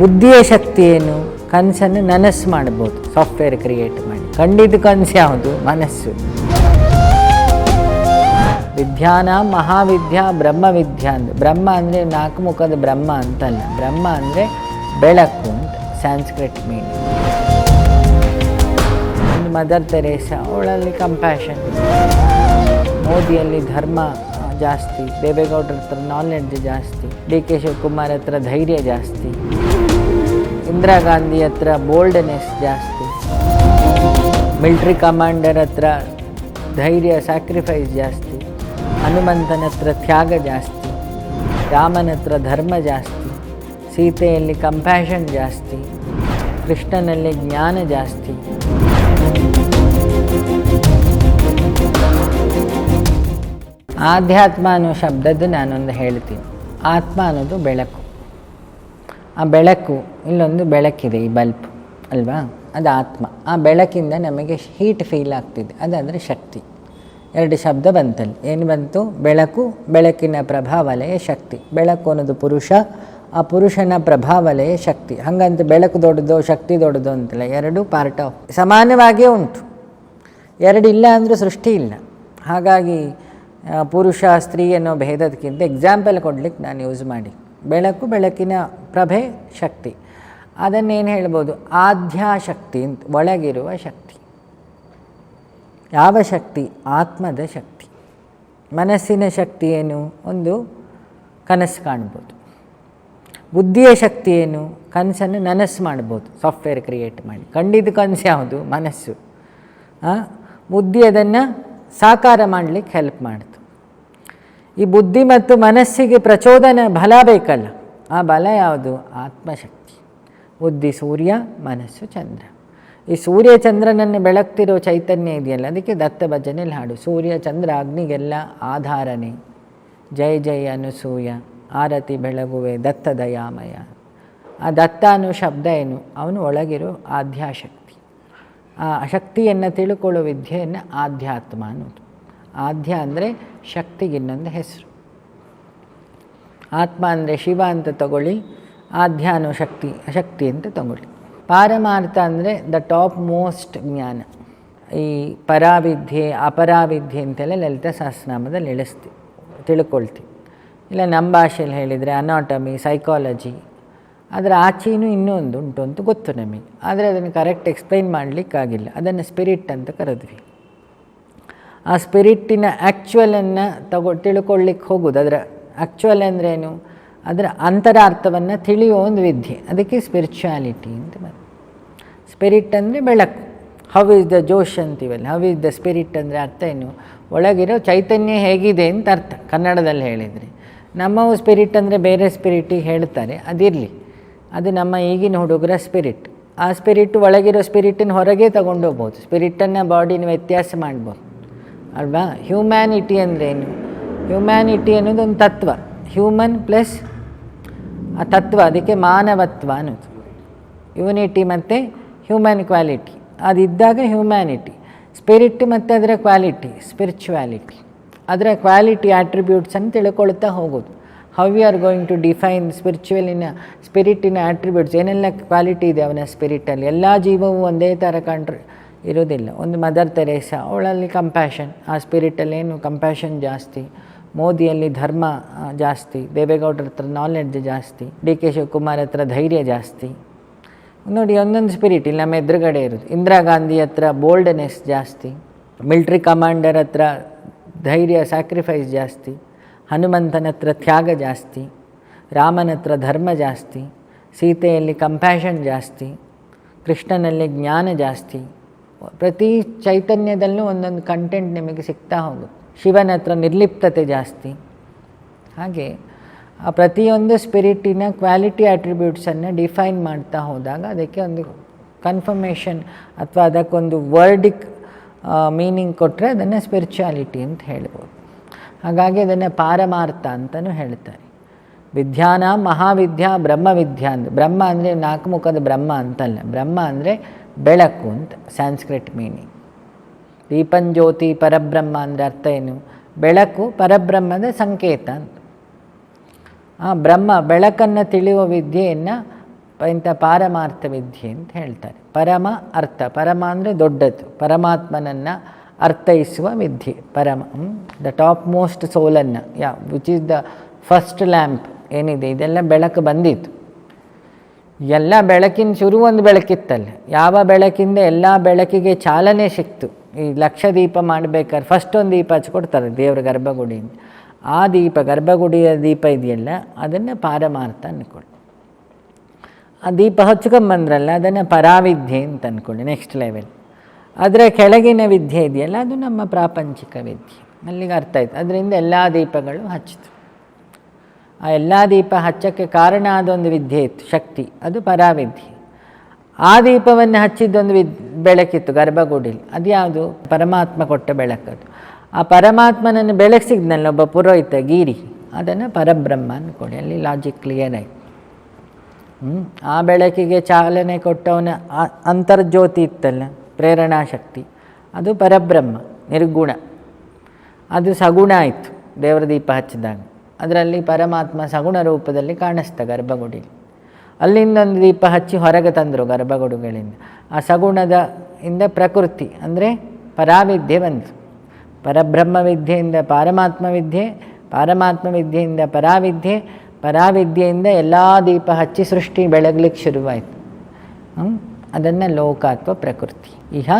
ಬುದ್ಧಿಯ ಶಕ್ತಿ ಏನು ಕನಸನ್ನು ನನಸು ಮಾಡ್ಬೋದು ಸಾಫ್ಟ್ವೇರ್ ಕ್ರಿಯೇಟ್ ಮಾಡಿ. ಖಂಡಿತ ಕನಸು ಯಾವುದು? ಮನಸ್ಸು. ವಿದ್ಯಾನ ಮಹಾವಿದ್ಯಾ ಬ್ರಹ್ಮವಿದ್ಯಾ ಅಂದ್ರೆ ಬ್ರಹ್ಮ ಅಂದರೆ ನಾಲ್ಕು ಮುಖದ ಬ್ರಹ್ಮ ಅಂತಲ್ಲ. ಬ್ರಹ್ಮ ಅಂದರೆ ಬೆಳಕು ಅಂತ ಸ್ಯಾನ್ಸ್ಕ್ರಿಟ್ ಮೀನಿಂಗ್ ಮದರ್ ತೆರೇಸಾ ಅವಳಲ್ಲಿ ಕಂಪ್ಯಾಷನ್ ಮೋದಿಯಲ್ಲಿ ಧರ್ಮ ಜಾಸ್ತಿ. ದೇವೇಗೌಡರ ಹತ್ರ ನಾಲೆಡ್ಜ್ ಜಾಸ್ತಿ. ಡಿ ಕೆ ಶಿವಕುಮಾರ್ ಹತ್ರ ಧೈರ್ಯ ಜಾಸ್ತಿ. ಇಂದಿರಾ ಗಾಂಧಿ ಹತ್ರ ಬೋಲ್ಡ್ನೆಸ್ ಜಾಸ್ತಿ. ಮಿಲ್ಟ್ರಿ ಕಮಾಂಡರ್ ಹತ್ರ ಧೈರ್ಯ ಸ್ಯಾಕ್ರಿಫೈಸ್ ಜಾಸ್ತಿ. ಹನುಮಂತನ ಹತ್ರ ತ್ಯಾಗ ಜಾಸ್ತಿ. ರಾಮನ ಹತ್ರ ಧರ್ಮ ಜಾಸ್ತಿ. ಸೀತೆಯಲ್ಲಿ ಕಂಪ್ಯಾಷನ್ ಜಾಸ್ತಿ. ಕೃಷ್ಣನಲ್ಲಿ ಜ್ಞಾನ ಜಾಸ್ತಿ. ಆಧ್ಯಾತ್ಮ ಅನ್ನೋ ಶಬ್ದದ್ದು ನಾನೊಂದು ಹೇಳ್ತೀನಿ. ಆತ್ಮ ಅನ್ನೋದು ಬೆಳಕು. ಆ ಬೆಳಕು, ಇಲ್ಲೊಂದು ಬೆಳಕಿದೆ ಈ ಬಲ್ಬ್, ಅಲ್ವಾ? ಅದು ಆತ್ಮ. ಆ ಬೆಳಕಿಂದ ನಮಗೆ ಹೀಟ್ ಫೀಲ್ ಆಗ್ತಿದೆ. ಅದಂದರೆ ಶಕ್ತಿ. ಎರಡು ಶಬ್ದ ಬಂತಲ್ಲಿ. ಏನು ಬಂತು? ಬೆಳಕು, ಬೆಳಕಿನ ಪ್ರಭಾವಲಯ ಶಕ್ತಿ. ಬೆಳಕು ಅನ್ನೋದು ಪುರುಷ, ಆ ಪುರುಷನ ಪ್ರಭಾವಲಯ ಶಕ್ತಿ. ಹಾಗಂತ ಬೆಳಕು ದೊಡ್ಡದು, ಶಕ್ತಿ ದೊಡ್ಡದು ಅಂತಲ್ಲ, ಎರಡು ಪಾರ್ಟ್ ಆಫ್ ಸಮಾನವಾಗಿಯೇ ಉಂಟು. ಎರಡಿಲ್ಲ ಅಂದರೂ ಸೃಷ್ಟಿ ಇಲ್ಲ. ಹಾಗಾಗಿ ಪುರುಷ, ಸ್ತ್ರೀ ಅನ್ನೋ ಭೇದಕ್ಕಿಂತ ಎಕ್ಸಾಂಪಲ್ ಕೊಡ್ಲಿಕ್ಕೆ ನಾನು ಯೂಸ್ ಮಾಡಿ. ಬೆಳಕು ಬೆಳಕಿನ ಪ್ರಭೆ ಶಕ್ತಿ. ಅದನ್ನೇನು ಹೇಳ್ಬೋದು? ಆಧ್ಯಾಶಕ್ತಿ ಅಂತ, ಒಳಗಿರುವ ಶಕ್ತಿ. ಯಾವ ಶಕ್ತಿ? ಆತ್ಮದ ಶಕ್ತಿ. ಮನಸ್ಸಿನ ಶಕ್ತಿ ಏನು? ಒಂದು ಕನಸು ಕಾಣ್ಬೋದು. ಬುದ್ಧಿಯ ಶಕ್ತಿ ಏನು? ಕನಸನ್ನು ನನಸು ಮಾಡ್ಬೋದು ಸಾಫ್ಟ್ವೇರ್ ಕ್ರಿಯೇಟ್ ಮಾಡಿ. ಕಂಡಿದ್ದು ಕನಸು ಯಾವುದು? ಮನಸ್ಸು. ಬುದ್ಧಿ ಅದನ್ನು ಸಾಕಾರ ಮಾಡಲಿಕ್ಕೆ ಹೆಲ್ಪ್ ಮಾಡ್ತು ಈ ಬುದ್ಧಿ ಮತ್ತು ಮನಸ್ಸಿಗೆ ಪ್ರಚೋದನೆ, ಬಲ ಬೇಕಲ್ಲ. ಆ ಬಲ ಯಾವುದು? ಆತ್ಮಶಕ್ತಿ. ಬುದ್ಧಿ ಸೂರ್ಯ, ಮನಸ್ಸು ಚಂದ್ರ. ಈ ಸೂರ್ಯ ಚಂದ್ರನನ್ನು ಬೆಳಗ್ತಿರೋ ಚೈತನ್ಯ ಇದೆಯಲ್ಲ, ಅದಕ್ಕೆ ದತ್ತ ಭಜನೆಯಲ್ಲಿ ಹಾಡು ಸೂರ್ಯ, ಚಂದ್ರ, ಅಗ್ನಿಗೆಲ್ಲ ಆಧಾರನೆ. ಜಯ ಜಯ ಅನುಸೂಯ. ಆರತಿ ಬೆಳಗುವೆ, ದತ್ತ ದಯಾಮಯ. ಆ ದತ್ತ ಅನ್ನೋ ಶಬ್ದ ಏನು? ಅವನು ಒಳಗಿರೋ ಆಧ್ಯಾಶಕ್ತಿ. ಆ ಶಕ್ತಿಯನ್ನು ತಿಳ್ಕೊಳ್ಳೋ ವಿದ್ಯೆಯನ್ನು ಆಧ್ಯಾತ್ಮ ಅನ್ನೋದು. ಆಧ್ಯ ಅಂದರೆ ಶಕ್ತಿಗೆ ಇನ್ನೊಂದು ಹೆಸರು. ಆತ್ಮ ಅಂದರೆ ಶಿವ ಅಂತ ತಗೊಳ್ಳಿ ಆಧ್ಯ ಅನ್ನೋ ಶಕ್ತಿ ಶಕ್ತಿ ಅಂತ ತಗೊಳ್ಳಿ. ಪಾರಮಾರ್ಥ ಅಂದರೆ ದ ಟಾಪ್ ಮೋಸ್ಟ್ ಜ್ಞಾನ. ಈ ಪರಾವಿದ್ಯೆ, ಅಪರಾವಿದ್ಯೆ ಅಂತೆಲ್ಲ ಲಲಿತ ಸಹಸ್ರನಾಮದಲ್ಲಿ ಇಳಿಸ್ತಿ ತಿಳ್ಕೊಳ್ತಿ. ಇಲ್ಲ, ನಮ್ಮ ಭಾಷೆಯಲ್ಲಿ ಹೇಳಿದರೆ ಅನಾಟಮಿ ಸೈಕಾಲಜಿ ಅದರ ಆಚೆಯೂ ಇನ್ನೊಂದು ಉಂಟು ಅಂತ ಗೊತ್ತು ನಮಗೆ. ಆದರೆ ಅದನ್ನು ಕರೆಕ್ಟ್ ಎಕ್ಸ್ಪ್ಲೈನ್ ಮಾಡಲಿಕ್ಕಾಗಿಲ್ಲ. ಅದನ್ನು ಸ್ಪಿರಿಟ್ ಅಂತ ಕರೆದ್ವಿ. ಆ ಸ್ಪಿರಿಟ್ಟಿನ ಆ್ಯಕ್ಚುಯಲನ್ನು ತಗೊ ತಿಳ್ಕೊಳ್ಳಿಕ್ಕೆ ಹೋಗೋದು. ಅದರ ಆ್ಯಕ್ಚುಯಲ್ ಅಂದ್ರೇನು? ಅದರ ಅಂತರಾರ್ಥವನ್ನು ತಿಳಿಯೋ ಒಂದು ವಿದ್ಯೆ. ಅದಕ್ಕೆ ಸ್ಪಿರಿಚುಯಾಲಿಟಿ ಅಂತ ಬರ್ತದೆ ಸ್ಪಿರಿಟ್ ಅಂದರೆ ಬೆಳಕು. ಹೌ ಇಸ್ ದ ಜೋಶ್ ಅಂತೀವಲ್ಲ ಹೌ ಇಸ್ ದ ಸ್ಪಿರಿಟ್ ಅಂದರೆ ಅರ್ಥ ಏನು? ಒಳಗಿರೋ ಚೈತನ್ಯ ಹೇಗಿದೆ ಅಂತ ಅರ್ಥ. ಕನ್ನಡದಲ್ಲಿ ಹೇಳಿದರೆ. ನಮ್ಮವು ಸ್ಪಿರಿಟ್ ಅಂದರೆ ಬೇರೆ ಸ್ಪಿರಿಟಿಗೆ ಹೇಳ್ತಾರೆ, ಅದಿರಲಿ. ಅದು ನಮ್ಮ ಈಗಿನ ಹುಡುಗರ ಸ್ಪಿರಿಟ್ ಆ ಸ್ಪಿರಿಟ್ ಒಳಗಿರೋ ಸ್ಪಿರಿಟನ್ನು ಹೊರಗೆ ತಗೊಂಡೋಗ್ಬೋದು. ಸ್ಪಿರಿಟನ್ನು ಬಾಡಿನ ವ್ಯತ್ಯಾಸ ಮಾಡ್ಬೋದು. ಅಲ್ವಾ? ಹ್ಯೂಮ್ಯಾನಿಟಿ ಅಂದ್ರೇನು? ಹ್ಯೂಮ್ಯಾನಿಟಿ ಅನ್ನೋದು ಒಂದು ತತ್ವ. ಹ್ಯೂಮನ್ ಪ್ಲಸ್ ಆ ತತ್ವ, ಅದಕ್ಕೆ ಮಾನವತ್ವ ಅನ್ನೋದು. ಯುನಿಟಿ ಮತ್ತು ಹ್ಯೂಮನ್ ಕ್ವಾಲಿಟಿ ಅದಿದ್ದಾಗ ಹ್ಯೂಮ್ಯಾನಿಟಿ ಸ್ಪಿರಿಟ್ ಮತ್ತು ಅದರ ಕ್ವಾಲಿಟಿ ಸ್ಪಿರಿಚುವ್ಯಾಲಿಟಿ ಅದರ ಕ್ವಾಲಿಟಿ ಆಟ್ರಿಬ್ಯೂಟ್ಸನ್ನು ತಿಳ್ಕೊಳ್ತಾ ಹೋಗೋದು. How you are going to define ಸ್ಪಿರಿಚುವಲಿನ ಸ್ಪಿರಿಟಿನ ಆಟ್ರಿಬ್ಯೂಟ್ಸ್ ಏನೆಲ್ಲ ಕ್ವಾಲಿಟಿ ಇದೆ ಅವನ ಸ್ಪಿರಿಟಲ್ಲಿ ಎಲ್ಲ ಜೀವವು ಒಂದೇ ಥರ ಕಂಡ್ರೆ ಇರೋದಿಲ್ಲ ಒಂದು ಮದರ್ ತೆರೇಸಾ ಅವಳಲ್ಲಿ ಕಂಪ್ಯಾಷನ್ ಆ ಸ್ಪಿರಿಟಲ್ಲಿ ಏನು ಕಂಪ್ಯಾಷನ್ ಜಾಸ್ತಿ, ಮೋದಿಯಲ್ಲಿ ಧರ್ಮ ಜಾಸ್ತಿ, ದೇವೇಗೌಡರ ಹತ್ರ ನಾಲೆಡ್ಜ್ ಜಾಸ್ತಿ, ಡಿ ಕೆ ಶಿವಕುಮಾರ್ ಹತ್ರ ಧೈರ್ಯ ಜಾಸ್ತಿ. ನೋಡಿ, ಒಂದೊಂದು ಸ್ಪಿರಿಟ್ ಇಲ್ಲಿ ನಮ್ಮ ಎದುರುಗಡೆ ಇರೋದು ಇಂದಿರಾ ಗಾಂಧಿ ಹತ್ರ ಬೋಲ್ಡ್ನೆಸ್ ಜಾಸ್ತಿ ಮಿಲ್ಟ್ರಿ ಕಮಾಂಡರ್ ಹತ್ರ ಧೈರ್ಯ ಸ್ಯಾಕ್ರಿಫೈಸ್ ಜಾಸ್ತಿ, ಹನುಮಂತನ ಹತ್ರ ತ್ಯಾಗ ಜಾಸ್ತಿ, ರಾಮನ ಹತ್ರ ಧರ್ಮ ಜಾಸ್ತಿ, ಸೀತೆಯಲ್ಲಿ ಕಂಪ್ಯಾಷನ್ ಜಾಸ್ತಿ, ಕೃಷ್ಣನಲ್ಲಿ ಜ್ಞಾನ ಜಾಸ್ತಿ ಪ್ರತಿ ಚೈತನ್ಯದಲ್ಲೂ ಒಂದೊಂದು ಕಂಟೆಂಟ್ ನಿಮಗೆ ಸಿಗ್ತಾ ಹೋಗುತ್ತೆ. ಶಿವನ ಹತ್ರ ನಿರ್ಲಿಪ್ತತೆ ಜಾಸ್ತಿ. ಹಾಗೆ ಆ ಪ್ರತಿಯೊಂದು ಸ್ಪಿರಿಟಿನ ಕ್ವಾಲಿಟಿ ಅಟ್ರಿಬ್ಯೂಟ್ಸನ್ನು ಡಿಫೈನ್ ಮಾಡ್ತಾ ಹೋದಾಗ ಅದಕ್ಕೆ ಒಂದು ಕನ್ಫರ್ಮೇಷನ್ ಅಥವಾ ಅದಕ್ಕೊಂದು ವರ್ಡಿಕ್ ಮೀನಿಂಗ್ ಕೊಟ್ಟರೆ ಅದನ್ನು ಸ್ಪಿರಿಚುಯಾಲಿಟಿ ಅಂತ ಹೇಳ್ಬೋದು. ಹಾಗಾಗಿ ಅದನ್ನು ಪಾರಮಾರ್ಥ ಅಂತಲೂ ಹೇಳ್ತಾರೆ. ವಿದ್ಯಾನ ಮಹಾವಿದ್ಯಾ ಬ್ರಹ್ಮವಿದ್ಯಾ ಅಂತ ಬ್ರಹ್ಮ ಅಂದರೆ ನಾಲ್ಕು ಮುಖದ ಬ್ರಹ್ಮ ಅಂತಲ್ಲ. ಬ್ರಹ್ಮ ಅಂದರೆ ಬೆಳಕು ಅಂತ ಸ್ಯಾನ್ಸ್ಕ್ರಿಟ್ ಮೀನಿಂಗ್ ದೀಪಂಜ್ಯೋತಿ ಪರಬ್ರಹ್ಮ ಅಂದರೆ ಅರ್ಥ ಏನು? ಬೆಳಕು ಪರಬ್ರಹ್ಮದ ಸಂಕೇತ ಅಂತ. ಆ ಬ್ರಹ್ಮ ಬೆಳಕನ್ನು ತಿಳಿಯುವ ವಿದ್ಯೆಯನ್ನು ಇಂಥ ಪಾರಮಾರ್ಥ ವಿದ್ಯೆ ಅಂತ ಹೇಳ್ತಾರೆ. ಪರಮ ಅರ್ಥ. ಪರಮ ಅಂದರೆ ದೊಡ್ಡದು. ಪರಮಾತ್ಮನನ್ನು ಅರ್ಥೈಸುವ ವಿದ್ಯೆ. ಪರಮ ದ ಟಾಪ್ ಮೋಸ್ಟ್ ಸೋಲನ್ನು ಯಾ which is the first lamp ಏನಿದೆ, ಇದೆಲ್ಲ ಬೆಳಕು ಬಂದಿತ್ತು. ಎಲ್ಲ ಬೆಳಕಿನ ಶುರು ಒಂದು ಬೆಳಕಿತ್ತಲ್ಲ. ಯಾವ ಬೆಳಕಿಂದ ಎಲ್ಲ ಬೆಳಕಿಗೆ ಚಾಲನೆ ಸಿಕ್ತು. ಈ ಲಕ್ಷ ದೀಪ ಮಾಡಬೇಕಾದ್ರೆ ಫಸ್ಟ್ ಒಂದು ದೀಪ ಹಚ್ಕೊಡ್ತಾರೆ ದೇವ್ರ ಗರ್ಭಗುಡಿಯಿಂದ. ಆ ದೀಪ, ಗರ್ಭಗುಡಿಯ ದೀಪ ಇದೆಯಲ್ಲ, ಅದನ್ನು ಪಾರಮಾರ್ಥ ಅಂದ್ಕೊಳ್ಳಿ ಆ ದೀಪ ಹಚ್ಕೊಂಬಂದ್ರಲ್ಲ, ಅದನ್ನು ಪರಾವಿದ್ಯೆ ಅಂತ ಅಂದ್ಕೊಳ್ಳಿ ನೆಕ್ಸ್ಟ್ ಲೆವೆಲ್ ಅದರ ಕೆಳಗಿನ ವಿದ್ಯೆ ಇದೆಯಲ್ಲ, ಅದು ನಮ್ಮ ಪ್ರಾಪಂಚಿಕ ವಿದ್ಯೆ. ಅಲ್ಲಿಗೆ ಅರ್ಥ ಆಯ್ತು. ಅದರಿಂದ ಎಲ್ಲ ದೀಪಗಳು ಹಚ್ಚಿತು. ಆ ಎಲ್ಲ ದೀಪ ಹಚ್ಚಕ್ಕೆ ಕಾರಣ ಆದೊಂದು ವಿದ್ಯೆ ಇತ್ತು, ಶಕ್ತಿ, ಅದು ಪರಾವಿದ್ಯೆ. ಆ ದೀಪವನ್ನು ಹಚ್ಚಿದ್ದೊಂದು ವಿದ್, ಬೆಳಕಿತ್ತು, ಗರ್ಭಗುಡಿಲಿ. ಅದು ಯಾವುದು? ಪರಮಾತ್ಮ ಕೊಟ್ಟ ಬೆಳಕದು. ಆ ಪರಮಾತ್ಮನನ್ನು ಬೆಳಗಿಸಿದ್ನಲ್ಲ ಒಬ್ಬ ಪುರೋಹಿತ ಗೀರಿ, ಅದನ್ನು ಪರಬ್ರಹ್ಮ ಅಂದ್ಕೊಳ್ಳಿ ಅಲ್ಲಿ ಲಾಜಿಕ್ ಕ್ಲಿಯರ್ ಆಯಿತು? ಆ ಬೆಳಕಿಗೆ ಚಾಲನೆ ಕೊಟ್ಟವನ ಅಂತರ್ಜ್ಯೋತಿ ಇತ್ತಲ್ಲ, ಪ್ರೇರಣಾ ಶಕ್ತಿ. ಅದು ಪರಬ್ರಹ್ಮ, ನಿರ್ಗುಣ. ಅದು ಸಗುಣ ಆಯಿತು, ದೇವರ ದೀಪ ಹಚ್ಚಿದಾಗ. ಅದರಲ್ಲಿ ಪರಮಾತ್ಮ ಸಗುಣ ರೂಪದಲ್ಲಿ ಕಾಣಿಸ್ತ ಗರ್ಭಗುಡಿ. ಅಲ್ಲಿಂದ ಒಂದು ದೀಪ ಹಚ್ಚಿ ಹೊರಗೆ ತಂದರು ಗರ್ಭಗುಡಿಗಳಿಂದ. ಆ ಸಗುಣದ ಇಂದ ಪ್ರಕೃತಿ ಅಂದರೆ ಪರಾವಿದ್ಯೆ ಬಂತು. ಪರಬ್ರಹ್ಮ ವಿದ್ಯೆಯಿಂದ ಪಾರಮಾತ್ಮ ವಿದ್ಯೆ ಪಾರಮಾತ್ಮ ವಿದ್ಯೆಯಿಂದ ಪರಾವಿದ್ಯೆ, ಪರಾವಿದ್ಯೆಯಿಂದ ಎಲ್ಲ ದೀಪ ಹಚ್ಚಿ ಸೃಷ್ಟಿ ಬೆಳಗ್ಲಿಕ್ಕೆ ಶುರುವಾಯಿತು. ಅದನ್ನು ಲೋಕ ಅಥವಾ ಪ್ರಕೃತಿ. ಇಹ